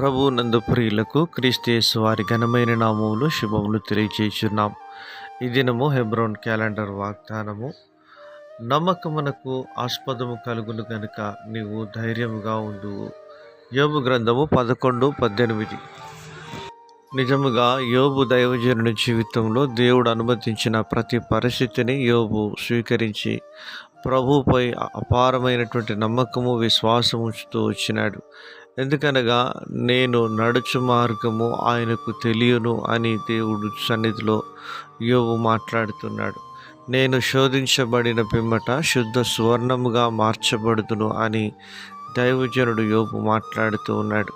ప్రభు నందు ప్రియులకు క్రీస్తేసు వారి ఘనమైన నామములు శుభములు తెలియచేస్తున్నాం ఈ దినము హెబ్రోన్ క్యాలెండర్ వాగ్దానము. నమ్మకమునకు ఆస్పదము కలుగును గనుక నీవు ధైర్యముగా ఉండు. యోబు గ్రంథము పదకొండు పద్దెనిమిది. నిజముగా యోబు దైవజనుని జీవితంలో దేవుడు అనుమతించిన ప్రతి పరిస్థితిని యోబు స్వీకరించి ప్రభుపై అపారమైనటువంటి నమ్మకము విశ్వాసం ఉంచుతూ వచ్చినాడు. ఎందుకనగా నేను నడుచు మార్గము ఆయనకు తెలియను అని దేవుడు సన్నిధిలో యోగు మాట్లాడుతున్నాడు. నేను శోధించబడిన పిమ్మట శుద్ధ సువర్ణముగా మార్చబడుదును అని దైవజనుడు యోపు మాట్లాడుతూ ఉన్నాడు.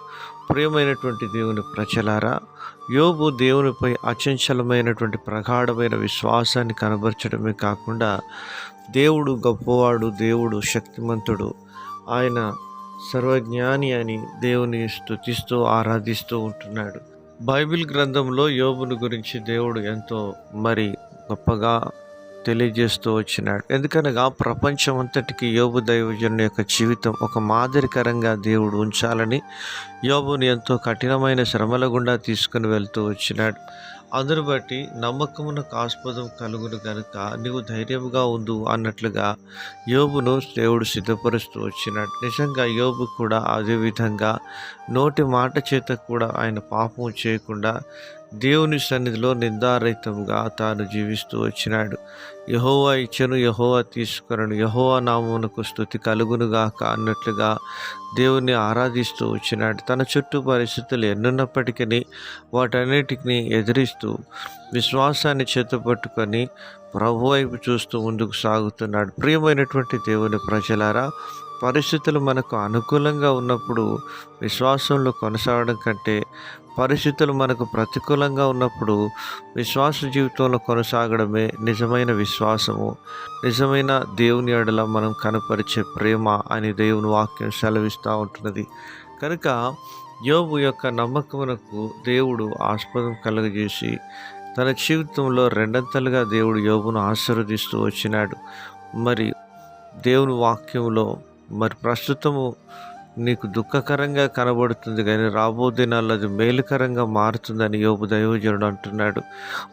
ప్రియమైనటువంటి దేవుని ప్రజలారా యోబు దేవునిపై అచంచలమైనటువంటి ప్రగాఢమైన విశ్వాసాన్ని కనబరచడమే కాకుండా దేవుడు గొప్పవాడు దేవుడు శక్తిమంతుడు. ఆయన సర్వజ్ఞాని అని దేవుని స్తుతిస్తూ ఆరాధిస్తూ ఉంటున్నాడు. బైబిల్ గ్రంథంలో యోబుని గురించి దేవుడు ఎంతో మరి గొప్పగా తెలియజేస్తూ వచ్చినాడు. ఎందుకనగా ప్రపంచం అంతటికి యోబు దైవజనుని యొక్క జీవితం ఒక మాదిరికరంగా దేవుడు ఉంచాలని యోబుని ఎంతో కఠినమైన శ్రమల గుండా తీసుకుని వెళ్తూ వచ్చినాడు. అందును బట్టి నమ్మకమునకు ఆస్పదం కలుగును కనుక నీవు ధైర్యంగా ఉండు అన్నట్లుగా యోబును దేవుడు సిద్ధపరుస్తూ వచ్చినాడు. నిజంగా యోబు కూడా అదే విధంగా నోటి మాట చేత కూడా ఆయన పాపం చేయకుండా దేవుని సన్నిధిలో నిందారహితంగా తాను జీవిస్తూ వచ్చినాడు. యహోవా ఇచ్చను యహోవా తీసుకురను యహోవా నామమునకు స్థుతి కలుగునుగాక అన్నట్లుగా దేవుని ఆరాధిస్తూ వచ్చినాడు. తన చుట్టూ పరిస్థితులు ఎన్నున్నప్పటికీ వాటన్నిటిని ఎదిరిస్తూ విశ్వాసాన్ని చేతపట్టుకొని ప్రభు వైపు చూస్తూ ముందుకు సాగుతున్నాడు. ప్రియమైనటువంటి దేవుని ప్రజలారా పరిస్థితులు మనకు అనుకూలంగా ఉన్నప్పుడు విశ్వాసంలో కొనసాగడం కంటే పరిస్థితులు మనకు ప్రతికూలంగా ఉన్నప్పుడు విశ్వాస జీవితంలో కొనసాగడమే నిజమైన విశ్వాసము. నిజమైన దేవుని ఎడల మనం కనపరిచే ప్రేమ అని దేవుని వాక్యం సెలవిస్తూ ఉంటున్నది. కనుక యోబు యొక్క నమ్మకమునకు దేవుడు ఆస్పదం కలుగజేసి తన జీవితంలో రెండంతలుగా దేవుడు యోబును ఆశీర్వదిస్తూ వచ్చినాడు. మరి దేవుని వాక్యంలో మరి ప్రస్తుతము నీకు దుఃఖకరంగా కనబడుతుంది కానీ రాబో దినాల్లో అది మేలుకరంగా మారుతుందని యోబు దైవజనుడు అంటున్నాడు.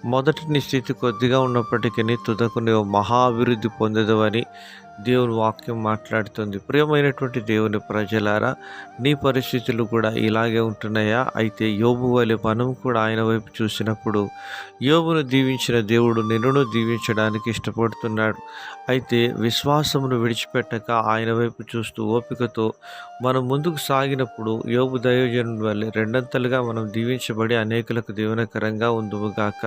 మొదటి నీ స్థితి కొద్దిగా ఉన్నప్పటికీ తుదకు నీవు మహా అభివృద్ధి పొందదవని దేవుని వాక్యం మాట్లాడుతుంది. ప్రియమైనటువంటి దేవుని ప్రజలారా నీ పరిస్థితులు కూడా ఇలాగే ఉంటున్నాయా? అయితే యోబు వలె మనం కూడా ఆయన వైపు చూసినప్పుడు యోబును దీవించిన దేవుడు నిన్నును దీవించడానికి ఇష్టపడుతున్నాడు. అయితే విశ్వాసమును విడిచిపెట్టక ఆయన వైపు చూస్తూ ఓపికతో మనం ముందుకు సాగినప్పుడు యోబు దయోజనుడి వల్ల రెండంతలుగా మనం దీవించబడి అనేకులకు దీవెనకరంగా ఉందువుగాక